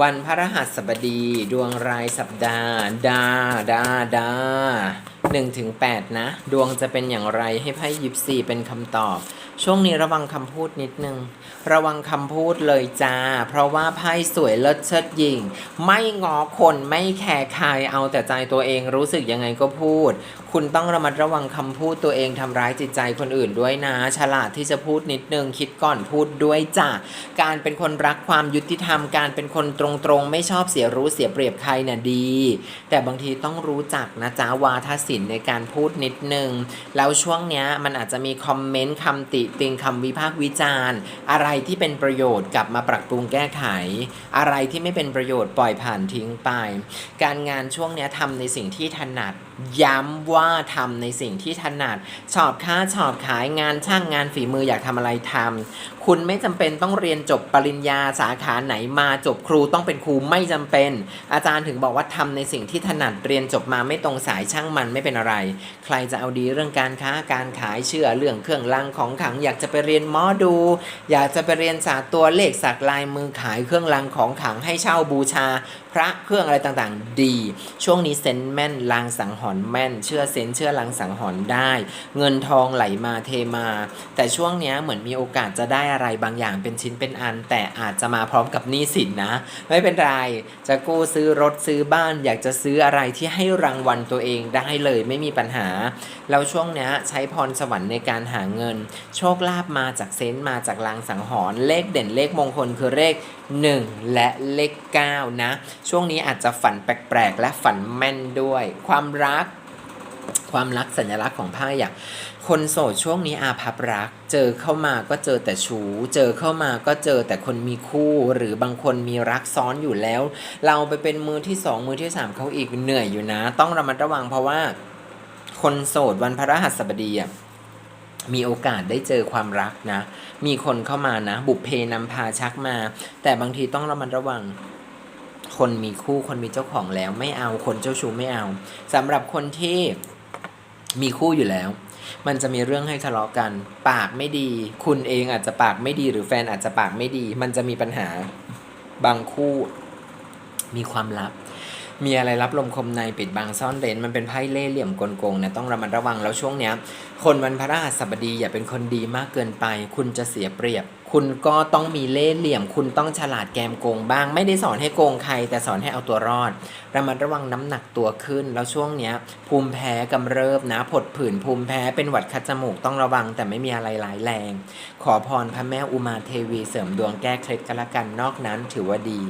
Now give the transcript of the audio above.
วันพระรหัสบดี ดวงรายสัปดาห์ ดา ดา ดาหนึ่งถึงแปดนะ ดวงจะเป็นอย่างไรให้ไพ่ยิปซีเป็นคำตอบ ช่วงนี้ระวังคำพูดนิดนึง ระวังคำพูดเลยจ้า เพราะว่าไพ่สวยเลิศเชิดยิง ไม่งอคนไม่แคร์ใครเอาแต่ใจตัวเองรู้สึกยังไงก็พูด คุณต้องระมัดระวังคำพูดตัวเองทำร้ายจิตใจคนอื่นด้วยนะ ฉลาดที่จะพูดนิดนึง คิดก่อนพูดด้วยจ้ะการเป็นคนรักความยุติธรรม การเป็นคนตรงๆ ไม่ชอบเสียรู้เสียเปรียบใครน่ะดี แต่บางทีต้องรู้จักนะจ๊ะวาทศิลป์ในการพูดนิดนึง แล้วช่วงเนี้ยมันอาจจะมีคอมเมนต์คำติติงคำวิพากษ์วิจารณ์ อะไรที่เป็นประโยชน์กลับมาปรับปรุงแก้ไข อะไรที่ไม่เป็นประโยชน์ปล่อยผ่านทิ้งไป การงานช่วงนี้ทำในสิ่งที่ถนัดย้ำว่าทำในสิ่งที่ถนัดชอบค้าชอบขายงานช่างงานฝีมืออยากทำอะไรทำคุณไม่จำเป็นต้องเรียนจบปริญญาสาขาไหนมาจบครูต้องเป็นครูไม่จำเป็น อาจารย์ถึงบอกว่าทำในสิ่งที่ถนัดเรียนจบมาไม่ตรงสายช่างมันไม่เป็นอะไร ใครจะเอาดีเรื่องการค้าการขายเชื่อเรื่องเครื่องรางของขลัง อยากจะไปเรียนหมอดู อยากจะไปเรียนศาสตร์ตัวเลขสักลายมือขายเครื่องรางของขลังให้เช่าบูชา พระเครื่องอะไรต่างๆ ดี ช่วงนี้เซนแม่นลางสังหรณ์แม่น เชื่อเซนเชื่อลางสังหรณ์ได้ เงินทองไหลมาเทมา แต่ช่วงนี้เหมือนมีโอกาสจะได้อะไรบางอย่างเป็นชิ้นเป็นอัน แต่อาจจะมาพร้อมกับหนี้สินนะ ไม่เป็นไร จะกู้ซื้อรถซื้อบ้าน อยากจะซื้ออะไรที่ให้รางวัลตัวเองได้เลยไม่มีปัญหา แล้วช่วงนี้ใช้พรสวรรค์ในการหาเงิน โชคลาภมาจากเซนส์มาจากลางสังหรณ์เลขเด่นเลขมงคลคือเลข 1 และเลข 9 นะ ช่วงนี้อาจจะฝันแปลกๆ และฝันแม่นด้วย ความรัก ความรักสัญลักษณ์ของไพ่อะคนโสดช่วงนี้อาภัพรัก เจอเข้ามาก็เจอแต่ชู้ เจอเข้ามาก็เจอแต่คนมีคู่หรือบางคนมีรักซ้อนอยู่แล้ว เราไปเป็นมือที่สองมือที่สามเขาอีกเหนื่อยอยู่นะ ต้องระมัดระวังเพราะว่า คนโสดวันพระรหัสบดีอะมีโอกาสได้เจอความรักนะ มีคนเข้ามานะ บุพเพนำพาชักมา แต่บางทีต้องระมัดระวัง คนมีคู่คนมีเจ้าของแล้วไม่เอาคนเจ้าชู้ไม่เอาสำหรับคนที่ มีคู่อยู่แล้ว มันจะมีเรื่องให้ทะเลาะกัน ปากไม่ดี คุณเองอาจจะปากไม่ดีหรือแฟนอาจจะปากไม่ดี มันจะมีปัญหาบางคู่มีความลับ มีอะไรรับลมคมในปิดบังซ่อนเร้นมันเป็นไพ่เล่ห์เหลี่ยมกลโกงนะต้องระมัดระวังแล้วช่วงเนี้ย คนวันพระรหัสบดีอย่าเป็นคนดีมากเกินไป คุณจะเสียเปรียบ คุณก็ต้องมีเล่ห์เหลี่ยม คุณต้องฉลาดแกมโกงบ้าง ไม่ได้สอนให้โกงใคร แต่สอนให้เอาตัวรอด ระมัดระวังน้ำหนักตัวขึ้น แล้วช่วงเนี้ย ภูมิแพ้กำเริบนะผดผื่นภูมิแพ้เป็นหวัดคัดจมูกต้องระวัง แต่ไม่มีอะไรร้ายแรง ขอพรพระแม่อุมาเทวีเสริมดวงแก้เคล็ดกันละกันนอกนั้นถือว่าดี